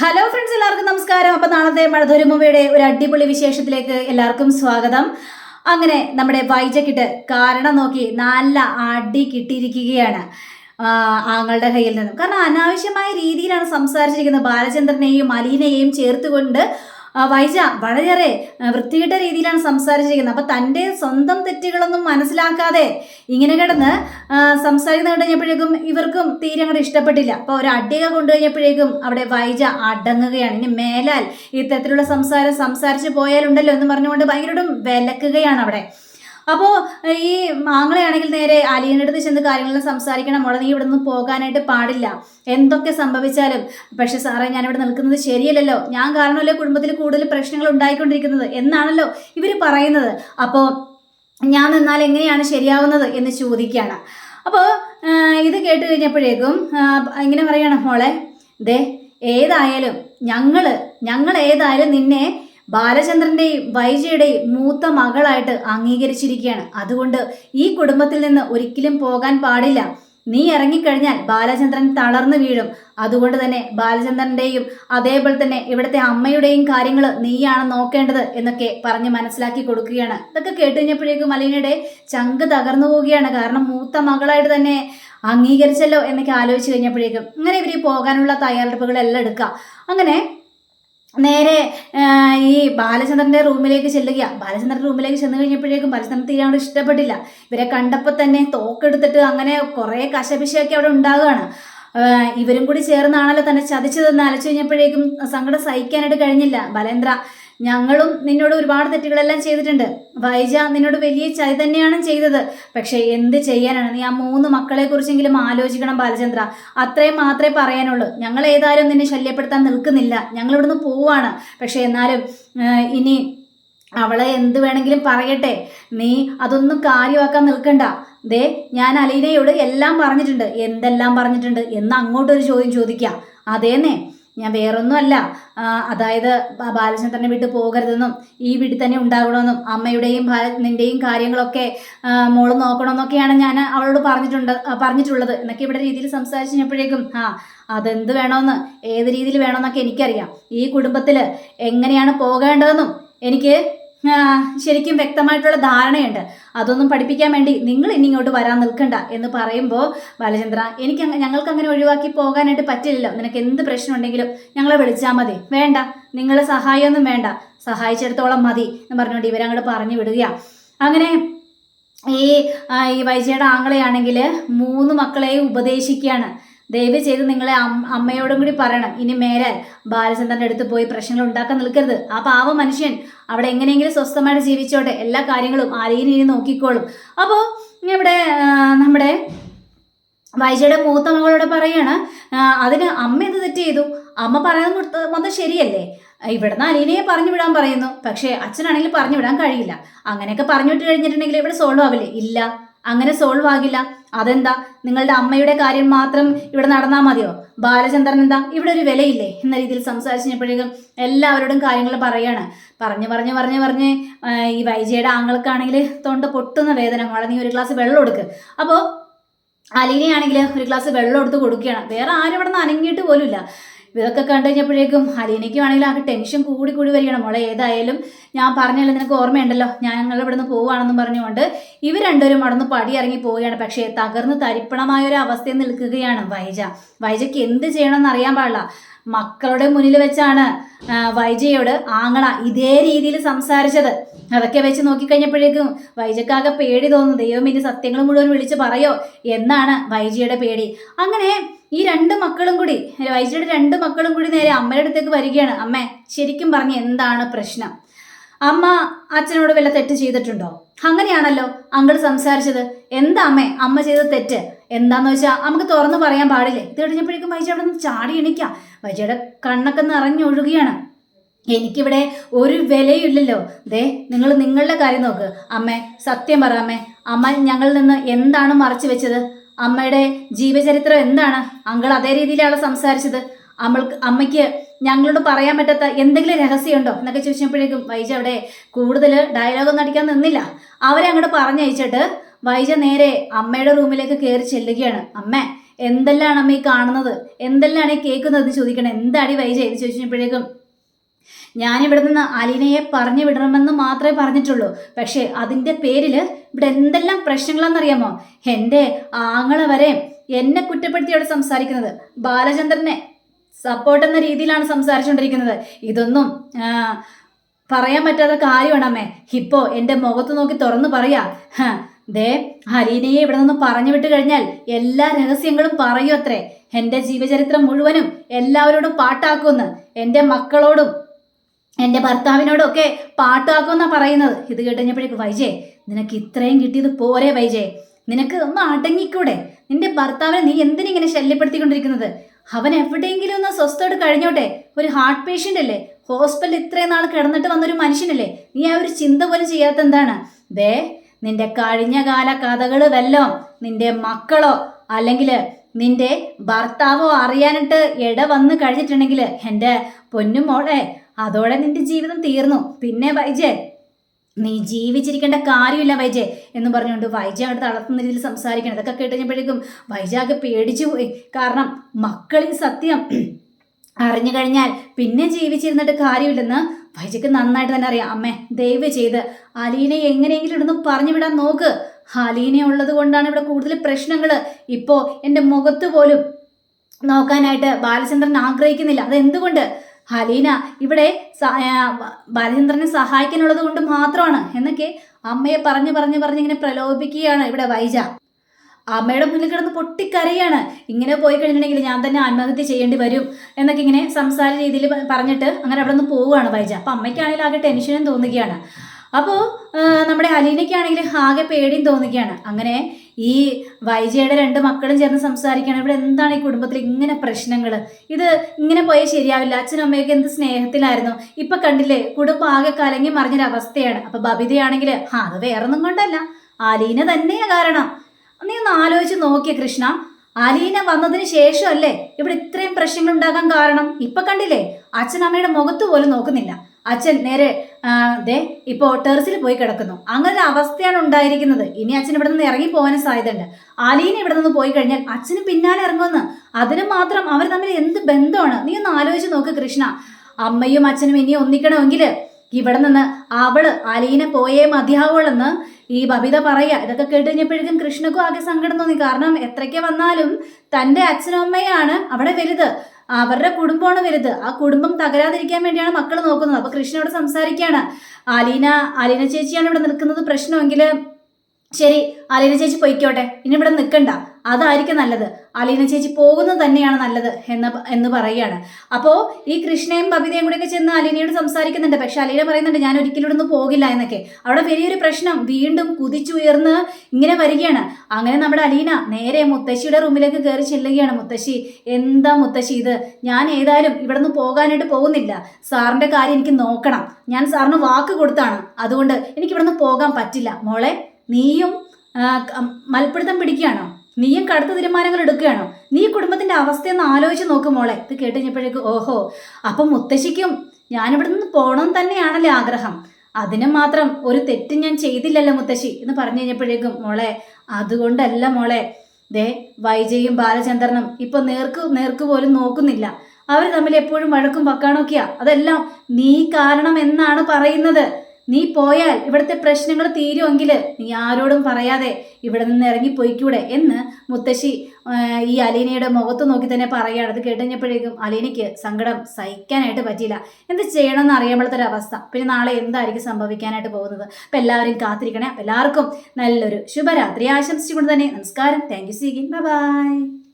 Hello friends എല്ലാവർക്കും നമസ്കാരം. അപ്പൊ നാളത്തെ മഴധുരുമയുടെ ഒരു അടിപൊളി വിശേഷത്തിലേക്ക് എല്ലാവർക്കും സ്വാഗതം. അങ്ങനെ നമ്മുടെ വൈജക്കിട്ട് കാരണം നോക്കി നല്ല അടി കിട്ടിയിരിക്കുകയാണ് ആങ്ങളുടെ കയ്യിൽ നിന്നും. കാരണം അനാവശ്യമായ രീതിയിലാണ് സംസാരിച്ചിരിക്കുന്നത്. ബാലചന്ദ്രനെയും അലീനയെയും ചേർത്തുകൊണ്ട് വൈജ വളരെയേറെ വൃത്തികെട്ട രീതിയിലാണ് സംസാരിച്ചിരിക്കുന്നത്. അപ്പം തന്റെ സ്വന്തം തെറ്റുകളൊന്നും മനസ്സിലാക്കാതെ ഇങ്ങനെ കിടന്ന് സംസാരിക്കുന്ന കഴിഞ്ഞപ്പോഴേക്കും ഇവർക്കും തീരെ അങ്ങോട്ട് ഇഷ്ടപ്പെട്ടില്ല. അപ്പോൾ ഒരു അടിക കൊണ്ടുകഴിഞ്ഞപ്പോഴേക്കും അവിടെ വൈജ അടങ്ങുകയാണ്. ഇനി മേലാൽ ഇത്തരത്തിലുള്ള സംസാരം സംസാരിച്ച് പോയാലുണ്ടല്ലോ എന്ന് പറഞ്ഞുകൊണ്ട് ഭയങ്കരമായിട്ടും വിലക്കുകയാണ് അവിടെ. അപ്പോൾ ഈ മാങ്ങളെയാണെങ്കിൽ നേരെ അലിയുടെ അടുത്ത് ചെന്ന് കാര്യങ്ങളെല്ലാം സംസാരിക്കണം. മോളെ നീ ഇവിടെ നിന്ന് പോകാനായിട്ട് പാടില്ല. എന്തൊക്കെ സംഭവിച്ചാലും. പക്ഷേ സാറേ ഞാനിവിടെ നിൽക്കുന്നത് ശരിയല്ലല്ലോ. ഞാൻ കാരണമല്ലേ കുടുംബത്തിൽ കൂടുതൽ പ്രശ്നങ്ങൾ ഉണ്ടായിക്കൊണ്ടിരിക്കുന്നത് എന്നാണല്ലോ ഇവർ പറയുന്നത്. അപ്പോൾ ഞാൻ നിന്നാൽ എങ്ങനെയാണ് ശരിയാവുന്നത് എന്ന് ചോദിക്കുകയാണ്. അപ്പോൾ ഇത് കേട്ട് കഴിഞ്ഞപ്പോഴേക്കും ഇങ്ങനെ പറയണം മോളെ ദേ ഏതായാലും ഞങ്ങൾ ഞങ്ങൾ ഏതായാലും നിന്നെ ബാലചന്ദ്രന്റെയും വൈജയുടെയും മൂത്ത മകളായിട്ട് അംഗീകരിച്ചിരിക്കുകയാണ്. അതുകൊണ്ട് ഈ കുടുംബത്തിൽ നിന്ന് ഒരിക്കലും പോകാൻ പാടില്ല. നീ ഇറങ്ങിക്കഴിഞ്ഞാൽ ബാലചന്ദ്രൻ തളർന്നു വീഴും. അതുകൊണ്ട് തന്നെ ബാലചന്ദ്രന്റെയും അതേപോലെ തന്നെ ഇവിടുത്തെ അമ്മയുടെയും കാര്യങ്ങൾ നീയാണ് നോക്കേണ്ടത് എന്നൊക്കെ പറഞ്ഞ് മനസ്സിലാക്കി കൊടുക്കുകയാണ്. ഇതൊക്കെ കേട്ട് കഴിഞ്ഞപ്പോഴേക്കും അലീനയുടെ ചങ്ക് തകർന്നു പോവുകയാണ്. കാരണം മൂത്ത മകളായിട്ട് തന്നെ അംഗീകരിച്ചല്ലോ എന്നൊക്കെ ആലോചിച്ച് കഴിഞ്ഞപ്പോഴേക്കും അങ്ങനെ ഇവർ പോകാനുള്ള തയ്യാറെടുപ്പുകളെല്ലാം എടുക്കുക. അങ്ങനെ നേരെ ഈ ബാലചന്ദ്രന്റെ റൂമിലേക്ക് ചെല്ലുക. ബാലചന്ദ്രന്റെ റൂമിലേക്ക് ചെന്ന് കഴിഞ്ഞപ്പോഴേക്കും ബാലചന്ദ്രൻ തീരെ അവിടെ ഇഷ്ടപ്പെട്ടില്ല. ഇവരെ കണ്ടപ്പോൾ തന്നെ തോക്കെടുത്തിട്ട് അങ്ങനെ കുറേ കശപിശയൊക്കെ അവിടെ ഉണ്ടാകുകയാണ് ഇവരും കൂടി ചേർന്നാണല്ലോ തന്നെ ചതിച്ചതെന്ന് അലച്ചു കഴിഞ്ഞപ്പോഴേക്കും സങ്കടം സഹിക്കാനായിട്ട് കഴിഞ്ഞില്ല. ബാലേന്ദ്ര ഞങ്ങളും നിന്നോട് ഒരുപാട് തെറ്റുകളെല്ലാം ചെയ്തിട്ടുണ്ട്. വൈജ നിന്നോട് വലിയ ചതി തന്നെയാണ് ചെയ്തത്. പക്ഷേ എന്ത് ചെയ്യാനാണ്? നീ ആ മൂന്ന് മക്കളെ കുറിച്ചെങ്കിലും ആലോചിക്കണം ബാലചന്ദ്ര. അത്രയും മാത്രമേ പറയാനുള്ളൂ. ഞങ്ങൾ ഏതായാലും നിന്നെ ശല്യപ്പെടുത്താൻ നിൽക്കുന്നില്ല. ഞങ്ങൾ ഇവിടുന്ന് പോവാണ്. പക്ഷേ എന്നാലും ഇനി അവളെ എന്ത് വേണമെങ്കിലും പറയട്ടെ. നീ അതൊന്നും കാര്യമാക്കാൻ നിൽക്കണ്ട. ദേ ഞാൻ അലീനയോട് എല്ലാം പറഞ്ഞിട്ടുണ്ട്. എന്തെല്ലാം പറഞ്ഞിട്ടുണ്ട്? എന്ന് അങ്ങോട്ടൊരു ചോദ്യം ചോദിക്കാം. അതേന്നേ? ഞാൻ വേറൊന്നുമല്ല. അതായത് ബാലചന്ദ്രനെ വിട്ട് പോകരുതെന്നും ഈ വീട്ടിൽ തന്നെ ഉണ്ടാകണമെന്നും അമ്മയുടെയും നിന്റെയും കാര്യങ്ങളൊക്കെ മോൾ നോക്കണമെന്നൊക്കെയാണ് ഞാൻ അവളോട് പറഞ്ഞിട്ടുണ്ട് പറഞ്ഞിട്ടുള്ളത്. എന്നൊക്കെ ഇവിടെ രീതിയിൽ സംസാരിച്ചപ്പോഴേക്കും ആ അതെന്ത് വേണമെന്ന് ഏത് രീതിയിൽ വേണമെന്നൊക്കെ എനിക്കറിയാം. ഈ കുടുംബത്തിൽ എങ്ങനെയാണ് പോകേണ്ടതെന്നും എനിക്ക് ശരിക്കും വ്യക്തമായിട്ടുള്ള ധാരണയുണ്ട്. അതൊന്നും പഠിപ്പിക്കാൻ വേണ്ടി നിങ്ങൾ ഇനി ഇങ്ങോട്ട് വരാൻ നിൽക്കണ്ട എന്ന് പറയുമ്പോൾ ബാലചന്ദ്ര എനിക്ക് ഞങ്ങൾക്ക് അങ്ങനെ ഒഴിവാക്കി പോകാനായിട്ട് പറ്റില്ലല്ലോ. നിനക്ക് എന്ത് പ്രശ്നം ഉണ്ടെങ്കിലും ഞങ്ങളെ വിളിച്ചാൽ മതി. വേണ്ട. നിങ്ങളെ സഹായമൊന്നും വേണ്ട. സഹായിച്ചിടത്തോളം മതി എന്ന് പറഞ്ഞുകൊണ്ട് ഇവരങ്ങോട്ട് പറഞ്ഞു വിടുക അങ്ങനെ ഈ ഈ വൈജയുടെ ആങ്ങളെയാണെങ്കിൽ മൂന്ന് മക്കളെയും ഉപദേശിക്കുകയാണ്. ദയവ് ചെയ്ത് നിങ്ങളെ അമ്മയോടും കൂടി പറയണം. ഇനി മേലെ ബാലചന്ദ്രന്റെ അടുത്ത് പോയി പ്രശ്നങ്ങൾ ഉണ്ടാക്കാൻ നിൽക്കരുത്. ആ പാവ മനുഷ്യൻ അവിടെ എങ്ങനെയെങ്കിലും സ്വസ്ഥമായിട്ട് ജീവിച്ചോട്ടെ. എല്ലാ കാര്യങ്ങളും ആരെയും ഇനി നോക്കിക്കോളും. അപ്പോൾ ഇവിടെ നമ്മുടെ വൈജയുടെ മൂത്ത മകളോട് പറയാണ് "ആ, അതിന് അമ്മ എന്ത് തെറ്റ് ചെയ്തു? അമ്മ പറയാൻ വന്നത് ശരിയല്ലേ? ഇവിടുന്ന് അലീനയെ പറഞ്ഞു വിടാൻ പറയുന്നു. പക്ഷേ അച്ഛനാണെങ്കിൽ പറഞ്ഞു വിടാൻ കഴിയില്ല. അങ്ങനെയൊക്കെ പറഞ്ഞു വിട്ട് കഴിഞ്ഞിട്ടുണ്ടെങ്കിൽ ഇവിടെ സോൾവ് ആവില്ലേ? ഇല്ല. അങ്ങനെ സോൾവ് ആകില്ല. അതെന്താ? നിങ്ങളുടെ അമ്മയുടെ കാര്യം മാത്രം ഇവിടെ നടന്നാൽ മതിയോ? ബാലചന്ദ്രൻ എന്താ? ഇവിടെ ഒരു വിലയില്ലേ? എന്ന രീതിയിൽ സംസാരിച്ചപ്പോഴേക്കും എല്ലാവരോടും കാര്യങ്ങൾ പറയാണ്. പറഞ്ഞു പറഞ്ഞു പറഞ്ഞു പറഞ്ഞ് ഈ വൈജയുടെ ആങ്ങൾക്കാണെങ്കിൽ തൊണ്ട പൊട്ടുന്ന വേദന. മോളെ നീ ഒരു ഗ്ലാസ് വെള്ളം കൊടുക്ക്. അപ്പോൾ അലീനയാണെങ്കിൽ ഒരു ഗ്ലാസ് വെള്ളം എടുത്ത് കൊടുക്കുകയാണ്. വേറെ ആരും ഇവിടെ നിന്ന് അനങ്ങിയിട്ട് പോലുമില്ല. ഇതൊക്കെ കണ്ടു കഴിഞ്ഞപ്പോഴേക്കും അലീനയ്ക്കും ആണെങ്കിലും ടെൻഷൻ കൂടി കൂടി വരികയാണ്. മോളെ ഏതായാലും ഞാൻ പറഞ്ഞല്ലോ നിനക്ക് ഓർമ്മയുണ്ടല്ലോ? ഞങ്ങൾ ഇവിടുന്ന് പോവുകയാണെന്നും പറഞ്ഞുകൊണ്ട് ഇവർ രണ്ടുപേരും അവിടെ നിന്ന് പടി ഇറങ്ങി പോവുകയാണ്. പക്ഷേ തകർന്ന് തരിപ്പണമായ ഒരു അവസ്ഥയിൽ നിൽക്കുകയാണ് വൈജ. വൈജയ്ക്ക് എന്ത് ചെയ്യണമെന്ന് അറിയാൻ പാടില്ല. മക്കളുടെ മുന്നിൽ വെച്ചാണ് വൈജയോട് ആങ്ങള ഇതേ രീതിയിൽ സംസാരിച്ചത്. അതൊക്കെ വെച്ച് നോക്കിക്കഴിഞ്ഞപ്പോഴേക്കും വൈജക്കാകെ പേടി തോന്നുന്നു. ദൈവം ഇനി സത്യങ്ങൾ മുഴുവൻ വിളിച്ച് പറയോ? എന്നാണ് വൈജയുടെ പേടി. അങ്ങനെ ഈ രണ്ട് മക്കളും കൂടി വൈജയുടെ രണ്ട് മക്കളും കൂടി നേരെ അമ്മയുടെ അടുത്തേക്ക് വരികയാണ്. അമ്മേ ശരിക്കും പറഞ്ഞ എന്താണ് പ്രശ്നം? അമ്മ അച്ഛനോട് വല്ല തെറ്റ് ചെയ്തിട്ടുണ്ടോ? അങ്ങനെയാണല്ലോ അങ്കിൾ സംസാരിച്ചത്. എന്താ അമ്മേ? അമ്മ ചെയ്ത തെറ്റ് എന്താന്ന് വെച്ചാൽ നമുക്ക് തുറന്നു പറയാൻ പാടില്ലേ? ഇത് കഴിഞ്ഞപ്പോഴേക്കും വൈജ അവിടെ നിന്ന് ചാടി എണിക്കാം. വൈജയുടെ കണ്ണൊക്കെ നിറഞ്ഞൊഴുകുകയാണ് എനിക്കിവിടെ ഒരു വിലയില്ലല്ലോ ദേ നിങ്ങൾ നിങ്ങളുടെ കാര്യം നോക്ക്. അമ്മേ സത്യം പറ അമ്മേ. അമ്മ ഞങ്ങളിൽ നിന്ന് എന്താണ് മറച്ചു വെച്ചത്? അമ്മയുടെ ജീവചരിത്രം എന്താണ്? അങ്കിൾ അതേ രീതിയിലാണ് സംസാരിച്ചത്. അമ്മൾക്ക് അമ്മയ്ക്ക് ഞങ്ങളോട് പറയാൻ പറ്റാത്ത എന്തെങ്കിലും രഹസ്യമുണ്ടോ? എന്നൊക്കെ ചോദിച്ചപ്പോഴേക്കും വൈജ അവിടെ കൂടുതൽ ഡയലോഗൊന്നും അടിക്കാൻ നിന്നില്ല. അവരെ അങ്ങോട്ട് പറഞ്ഞയച്ചിട്ട് വൈജ നേരെ അമ്മയുടെ റൂമിലേക്ക് കയറി ചെല്ലുകയാണ്. അമ്മ എന്തെല്ലാം അമ്മ ഈ കാണുന്നത്? എന്തെല്ലാം ഈ കേൾക്കുന്നത്? എന്ന് ചോദിക്കണം. എന്താടി വൈജ? എന്ന് ചോദിച്ചപ്പോഴേക്കും ഞാനിവിടെ നിന്ന് അലീനയെ പറഞ്ഞു വിടണമെന്ന് മാത്രമേ പറഞ്ഞിട്ടുള്ളൂ. പക്ഷേ അതിന്റെ പേരിൽ ഇവിടെ എന്തെല്ലാം പ്രശ്നങ്ങളാണെന്നറിയാമോ എന്റെ ആങ്ങളെ വരെ എന്നെ കുറ്റപ്പെടുത്തി അവിടെ സംസാരിക്കുന്നത്. ബാലചന്ദ്രനെ സപ്പോർട്ട് എന്ന രീതിയിലാണ് സംസാരിച്ചുകൊണ്ടിരിക്കുന്നത് ഇതൊന്നും പറയാൻ പറ്റാത്ത കാര്യമാണ് അമ്മേ. ഇപ്പോ എന്റെ മുഖത്ത് നോക്കി തുറന്നു പറയാ. ദേ ഹരീനയെ ഇവിടെ നിന്ന് പറഞ്ഞു വിട്ട് കഴിഞ്ഞാൽ എല്ലാ രഹസ്യങ്ങളും പറയൂ അത്രേ. എന്റെ ജീവചരിത്രം മുഴുവനും എല്ലാവരോടും പാട്ടാക്കുമെന്ന് എന്റെ മക്കളോടും എന്റെ ഭർത്താവിനോടും ഒക്കെ പാട്ടാക്കുമെന്നാ പറയുന്നത്. ഇത് കേട്ടുകഴിഞ്ഞപ്പോഴേക്ക് വൈജേ നിനക്ക് ഇത്രയും കിട്ടിയത് പോരെ വൈജേ നിനക്ക് ഒന്ന് അടങ്ങിക്കൂടെ? നിന്റെ ഭർത്താവിനെ നീ എന്തിനിങ്ങനെ ശല്യപ്പെടുത്തിക്കൊണ്ടിരിക്കുന്നത്? അവൻ എവിടെയെങ്കിലും ഒന്ന് സ്വസ്ഥമായിട്ട് കഴിഞ്ഞോട്ടെ. ഒരു ഹാർട്ട് പേഷ്യന്റ് അല്ലേ? ഹോസ്പിറ്റലിൽ ഇത്രയും നാൾ കിടന്നിട്ട് വന്നൊരു മനുഷ്യനല്ലേ? നീ ആ ഒരു ചിന്ത പോലും ചെയ്യാത്ത എന്താണ്? ദേ നിന്റെ കഴിഞ്ഞ കാല കഥകൾ വല്ലോ നിന്റെ മക്കളോ അല്ലെങ്കിൽ നിന്റെ ഭർത്താവോ അറിയാനിട്ട് ഇട വന്ന് കഴിഞ്ഞിട്ടുണ്ടെങ്കിൽ എന്റെ പൊന്നുമോളെ അതോടെ നിന്റെ ജീവിതം തീർന്നു. പിന്നെ വൈജേ നീ ജീവിച്ചിരിക്കേണ്ട കാര്യമില്ല വൈജെ എന്ന് പറഞ്ഞുകൊണ്ട് വൈജ അവിടെ തളർത്തുന്ന രീതിയിൽ സംസാരിക്കണം. ഇതൊക്കെ കേട്ടുകഴിഞ്ഞപ്പോഴേക്കും വൈജാക്ക് പേടിച്ചു പോയി കാരണം മക്കളിൽ സത്യം അറിഞ്ഞു കഴിഞ്ഞാൽ പിന്നെ ജീവിച്ചിരുന്നിട്ട് കാര്യമില്ലെന്ന് വൈജയ്ക്ക് നന്നായിട്ട് തന്നെ അറിയാം. അമ്മേ ദയവ് ചെയ്ത് അലീനെ എങ്ങനെയെങ്കിലും ഇവിടുന്ന് പറഞ്ഞു വിടാൻ നോക്ക്. അലീനെ ഉള്ളത് കൊണ്ടാണ് ഇവിടെ കൂടുതൽ പ്രശ്നങ്ങൾ. ഇപ്പോൾ എന്റെ മുഖത്ത് പോലും നോക്കാനായിട്ട് ബാലചന്ദ്രൻ ആഗ്രഹിക്കുന്നില്ല. അതെന്തുകൊണ്ട്? ഹലീന ഇവിടെ ബാലചന്ദ്രനെ സഹായിക്കാനുള്ളത് കൊണ്ട് മാത്രമാണ്. എന്നൊക്കെ അമ്മയെ പറഞ്ഞു പറഞ്ഞു പറഞ്ഞ് ഇങ്ങനെ പ്രലോഭിക്കുകയാണ് ഇവിടെ വൈജ. അമ്മയുടെ മുന്നിൽ കിടന്ന് പൊട്ടിക്കരയാണ്. ഇങ്ങനെ പോയി കഴിഞ്ഞിട്ടുണ്ടെങ്കിൽ ഞാൻ തന്നെ ആത്മഹത്യ ചെയ്യേണ്ടി വരും എന്നൊക്കെ ഇങ്ങനെ സംസാര രീതിയിൽ പറഞ്ഞിട്ട് അങ്ങനെ അവിടെ നിന്ന് പോവുകയാണ് വൈജ. അപ്പം അമ്മയ്ക്കാണെങ്കിൽ ആകെ ടെൻഷനും തോന്നുകയാണ്. അപ്പോൾ നമ്മുടെ അലീനയ്ക്കാണെങ്കിൽ ആകെ പേടിയും തോന്നുകയാണ്. അങ്ങനെ ഈ വൈജയുടെ രണ്ട് മക്കളും ചേർന്ന് സംസാരിക്കുകയാണ്. ഇവിടെ എന്താണ് ഈ കുടുംബത്തിൽ ഇങ്ങനെ പ്രശ്നങ്ങൾ ഇത് ഇങ്ങനെ പോയാൽ ശരിയാവില്ല. അച്ഛനും അമ്മയൊക്കെ എന്ത് സ്നേഹത്തിലായിരുന്നു. ഇപ്പൊ കണ്ടില്ലേ കുടുംബം ആകെ കലങ്ങി മറിഞ്ഞൊരവസ്ഥയാണ്. അപ്പൊ ബബിതയാണെങ്കിൽ ആ അത് വേറൊന്നും കൊണ്ടല്ല. ആലീന തന്നെയാ കാരണം. നീ ഒന്ന് ആലോചിച്ച് നോക്കിയ കൃഷ്ണ. ആലീന വന്നതിന് ശേഷമല്ലേ ഇവിടെ ഇത്രയും പ്രശ്നങ്ങൾ ഉണ്ടാകാൻ കാരണം? ഇപ്പൊ കണ്ടില്ലേ അച്ഛൻ അമ്മയുടെ മുഖത്ത് പോലും നോക്കുന്നില്ല. അച്ഛൻ നേരെ ദേ ഇപ്പോൾ ടെറസിൽ പോയി കിടക്കുന്നു. അങ്ങനെ അവസ്ഥയാണ് ഉണ്ടായിരിക്കുന്നത്. ഇനി അച്ഛൻ ഇവിടെ നിന്ന് ഇറങ്ങി പോകാനും സാധ്യതയുണ്ട്. അലീന ഇവിടെ നിന്ന് പോയി കഴിഞ്ഞാൽ അച്ഛന് പിന്നാലെ ഇറങ്ങുമെന്ന്. അതിന് മാത്രം അവർ തമ്മിൽ എന്ത് ബന്ധമാണ്? നീ ഒന്ന് ആലോചിച്ച് നോക്ക് കൃഷ്ണ. അമ്മയും അച്ഛനും ഇനി ഒന്നിക്കണമെങ്കിൽ ഇവിടെ നിന്ന് അവൾ അലീന പോയേ മതിയാവുള്ളെന്ന് ഈ ബബിത പറയുക. ഇതൊക്കെ കേട്ട് കഴിഞ്ഞപ്പോഴേക്കും കൃഷ്ണക്കും ആകെ സങ്കടം തോന്നി. കാരണം എത്രയ്ക്ക് വന്നാലും തന്റെ അച്ഛനും അമ്മയാണ് അവിടെ വലുത്. അവരുടെ കുടുംബമാണ് വലുത്. ആ കുടുംബം തകരാതിരിക്കാൻ വേണ്ടിയാണ് മക്കൾ നോക്കുന്നത്. അപ്പൊ കൃഷ്ണ ഇവിടെ സംസാരിക്കുകയാണ്. അലീന അലീന ചേച്ചിയാണ് ഇവിടെ നിൽക്കുന്നത് പ്രശ്നമെങ്കിൽ ശരി അലീന ചേച്ചി പൊയ്ക്കോട്ടെ. ഇനി ഇവിടെ നിൽക്കണ്ട അതായിരിക്കും നല്ലത്. അലീന ചേച്ചി പോകുന്നത് തന്നെയാണ് നല്ലത് എന്ന് എന്ന് പറയുകയാണ്. അപ്പോൾ ഈ കൃഷ്ണയും ബബിതയും കൂടെയൊക്കെ ചെന്ന് അലീനയോട് സംസാരിക്കുന്നുണ്ട്. പക്ഷെ അലീന പറയുന്നുണ്ട് ഞാൻ ഒരിക്കലും ഇവിടെ നിന്ന് പോകില്ല എന്നൊക്കെ. അവിടെ വലിയൊരു പ്രശ്നം. വീണ്ടും കുതിച്ചുയർന്ന് ഇങ്ങനെ വരികയാണ്. അങ്ങനെ നമ്മുടെ അലീന നേരെ മുത്തശ്ശിയുടെ റൂമിലേക്ക് കയറി ചെല്ലുകയാണ്. മുത്തശ്ശി എന്താ മുത്തശ്ശി ഇത്? ഞാൻ ഏതായാലും ഇവിടെ നിന്ന് പോകാനായിട്ട് പോകുന്നില്ല. സാറിന്റെ കാര്യം എനിക്ക് നോക്കണം. ഞാൻ സാറിന് വാക്ക് കൊടുത്താണ്. അതുകൊണ്ട് എനിക്ക് ഇവിടെ നിന്ന് പോകാൻ പറ്റില്ല. മോളെ നീയും മൽപ്പിടുത്തം പിടിക്കുകയാണോ? നീയും കടുത്ത തീരുമാനങ്ങൾ എടുക്കുകയാണോ? നീ കുടുംബത്തിന്റെ അവസ്ഥയൊന്ന് ആലോചിച്ച് നോക്ക് മോളെ. ഇത് കേട്ട് കഴിഞ്ഞപ്പോഴേക്ക് ഓഹോ അപ്പം മുത്തശ്ശിക്കും ഞാനിവിടെ നിന്ന് പോകണം തന്നെയാണല്ലേ ആഗ്രഹം. അതിന് മാത്രം ഒരു തെറ്റ് ഞാൻ ചെയ്തില്ലല്ലോ മുത്തശ്ശി എന്ന് പറഞ്ഞു കഴിഞ്ഞപ്പോഴേക്കും മോളെ അതുകൊണ്ടല്ല മോളെ. ദേ വൈജയും ബാലചന്ദ്രനും ഇപ്പൊ നേർക്ക് നേർക്ക് പോലും നോക്കുന്നില്ല. അവർ തമ്മിൽ എപ്പോഴും വഴക്കും വക്കാണൊക്കെയാ. അതെല്ലാം നീ കാരണം എന്നാണ് പറയുന്നത്. നീ പോയാൽ ഇവിടുത്തെ പ്രശ്നങ്ങൾ തീരുമെങ്കിൽ നീ ആരോടും പറയാതെ ഇവിടെ നിന്ന് ഇറങ്ങി പോയിക്കൂടെ എന്ന് മുത്തശ്ശി ഈ അലീനയുടെ മുഖത്ത് നോക്കി തന്നെ പറയുകയാണ്. അത് കേട്ടുകഴിഞ്ഞപ്പോഴേക്കും അലീനയ്ക്ക് സങ്കടം സഹിക്കാനായിട്ട് പറ്റിയില്ല. എന്ത് ചെയ്യണമെന്ന് അറിയുമ്പോഴത്തെ അവസ്ഥ. പിന്നെ നാളെ എന്തായിരിക്കും സംഭവിക്കാനായിട്ട് പോകുന്നത്? അപ്പം എല്ലാവരും കാത്തിരിക്കണേ. എല്ലാവർക്കും നല്ലൊരു ശുഭരാത്രി ആശംസിച്ചുകൊണ്ട് തന്നെ നമസ്കാരം. Thank you സീഗിൻ by